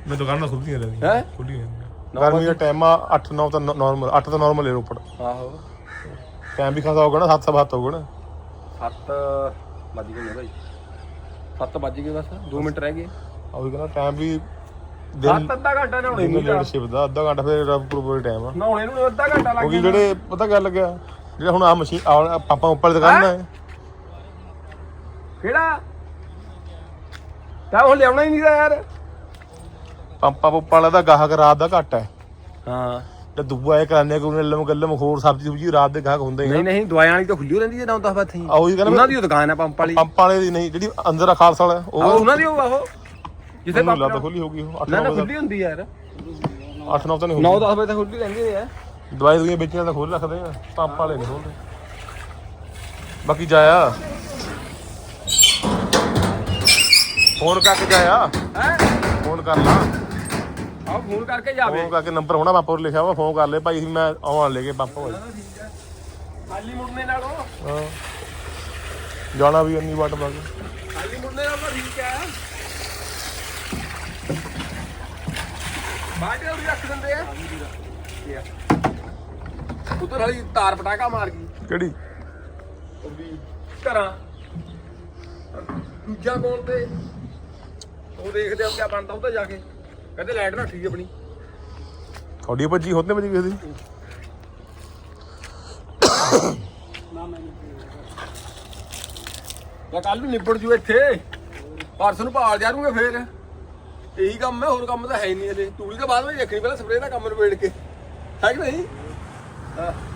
ਮੈਂ ਦੁਕਾਨਾਂ ਖੁੱਲਦੀਆਂ ਰਹਿੰਦੀਆਂ। ਹੈ? ਖੁੱਲੀਆਂ ਗਰਮੀ ਦਾ ਟਾਈਮ ਆ 8 9 ਤਾਂ ਨਾਰਮਲ 8 ਤਾਂ ਨਾਰਮਲ ਹੈ ਰੋਪੜ। ਆਹੋ। ਟਾਈਮ ਵੀ ਖਾਸਾ ਹੋਗਾ ਨਾ 7 7 ਹੋਗਾ ਨਾ। 7 ਵੱਜ ਗਏ ਨੇ ਭਾਈ। 7 ਵੱਜ ਗਏ ਬਸ। 2 ਮਿੰਟ ਰਹਿ ਗਏ। ਆ ਵੀ ਕਹਿੰਦਾ ਟਾਈਮ ਵੀ ਦਿਨ 7 ਅੱਧਾ ਘੰਟਾ ਨਹਾਉਣੇ ਨੂੰ ਲੇਟ ਸ਼ਿਫਟ ਦਾ ਅੱਧਾ ਘੰਟਾ ਫਿਰ ਰੋਪੜ ਟਾਈਮ ਆ। ਨਹਾਉਣੇ ਨੂੰ ਅੱਧਾ ਘੰਟਾ ਲੱਗ ਕਿਉਂਕਿ ਗਿਆ ਜਿਹੜੇ ਪਤਾ ਗੱਲ ਲੱਗਿਆ ਜਿਹੜਾ ਹੁਣ ਆ ਮਸ਼ੀਨ ਪਾਪਾ ਉੱਪਰ ਦੁਕਾਨ ਹੈ? ਕਿਹੜਾ? ਤਾਂ ਉਹ ਲਿਆਉਣਾ ਹੀ ਨਹੀਂ ਦਾ ਯਾਰ। ਪੰਪਾ ਪੁੱਪਾ ਵਾਲਾ ਦਾ ਗਾਹਕ ਰਾਤ ਦਾ ਘੱਟ ਹੈ। ਹਾਂ। ਤੇ ਦੂਆ ਇਹ ਕਰਾਨੇ ਕੋਈ ਲੱਲਮ ਗੱਲਮ ਹੋਰ ਸਬਜ਼ੀ ਸੁਬਜੀ ਰਾਤ ਦੇ ਗਾਹਕ ਹੁੰਦੇ ਨਹੀਂ ਨਹੀਂ ਦਵਾਈਆਂ ਵਾਲੀ ਤਾਂ ਖੁੱਲੀ ਰਹਿੰਦੀ ਹੈ ਨਾ ਤਾਂ ਬਾਤ ਹੀ। ਆਹ ਉਹੀ ਕਹਿੰਦਾ ਉਹਨਾਂ ਦੀ ਉਹ ਦੁਕਾਨ ਹੈ ਪੰਪ ਵਾਲੀ। ਪੰਪ ਵਾਲੇ ਦੀ ਨਹੀਂ ਜਿਹੜੀ ਅੰਦਰ ਆ ਖਾਲਸਾ ਵਾਲਾ ਉਹ ਉਹਨਾਂ ਦੀ ਉਹ ਆਹੋ। ਜਿੱਥੇ ਮੈਨੂੰ ਪੰਪ ਲੱਗਦਾ ਖੁੱਲੀ ਹੋਗੀ ਉਹ 8 ਨਾ ਨਾ 9 ਖੁੱਲੀ ਹੁੰਦੀ ਯਾਰ। 8 9 ਤਾਂ ਨਹੀਂ 9 ਹੋਗੀ 10 ਵਜੇ ਤੱਕ ਖੁੱਲੀ ਰਹਿੰਦੀ ਹੈ ਦਵਾਈ ਦੁਈਆਂ ਵੇਚਣ ਦਾ ਖੋਲ ਰੱਖਦੇ ਆ ਪੰਪ ਵਾਲੇ ਨਹੀਂ ਖੋਲਦੇ ਬਾਕੀ ਜਾਇਆ। ਫੋਨ ਕਰਕੇ ਜਾਇਆ। ਹੈ? ਫੋਨ ਕਰ ਲਾ। ਆਹ ਫੋਨ ਕਰਕੇ ਜਾਵੇ। ਫੋਨ ਕਰਕੇ ਨੰਬਰ ਹੋਣਾ ਪਾਪਾ ਲਿਖਿਆ ਵਾ ਫੋਨ ਕਰ ਲੈ ਭਾਈ ਸੀ ਮੈਂ ਆਉਣ ਲੈ ਕੇ ਪਾਪਾ ਹੋਏ ਖਾਲੀ ਮੁੜਨੇ ਨਾਲੋਂ। ਹਾਂ। ਜਾਣਾ ਵੀ ਇੰਨੀ ਵਾਟ ਬਾਗ ਖਾਲੀ ਮੁੜਨੇ ਨਾਲੋਂ ਤਾਂ ਠੀਕ ਹੈ ਬਾਟੇ ਉਹ ਰੱਖ ਦਿੰਦੇ ਆ? ਉਧਰ ਵਾਲੀ ਤਾਰ ਪਟਾਕਾ ਮਾਰ ਗਈ। ਕਿਹੜੀ? ਉਹ ਵੀ ਘਰਾਂ। ਦੂਜਾ ਕੋਲ ਤੇ ਉਹ ਦੇਖਦੇ ਆ ਕੀ ਬਣਦਾ ਉਹਦਾ ਜਾ ਕੇ। ਕਹਿੰਦੇ ਲਾਈਟ ਨਾ ਠੀਕ ਆਪਣੀ। ਤੁਹਾਡੀ ਭੱਜੀ ਹੁੰਦੇ ਭੱਜੀ ਕਿਸੇ ਦੀ? ਮੈਂ ਕੱਲ ਨੂੰ ਨਿਬੜ ਜੂ ਇੱਥੇ। ਪਰਸੋਂ ਨੂੰ ਭਾਲ ਜਾਣੂਗੇ ਫੇਰ। ਇਹੀ ਕੰਮ ਹੈ, ਹੋਰ ਕੰਮ ਤਾਂ ਹੈ ਹੀ ਨਹੀਂ ਹਲੇ ਤੂੜੀ ਤਾਂ ਬਾਅਦ ਵਿੱਚ ਦੇਖਣੀ, ਪਹਿਲਾਂ ਸਪਰੇਅ ਦਾ ਕੰਮ ਨਿਬੇੜ ਕੇ। ਹੈ ਕਿ ਨਹੀਂ? ਹਾਂ।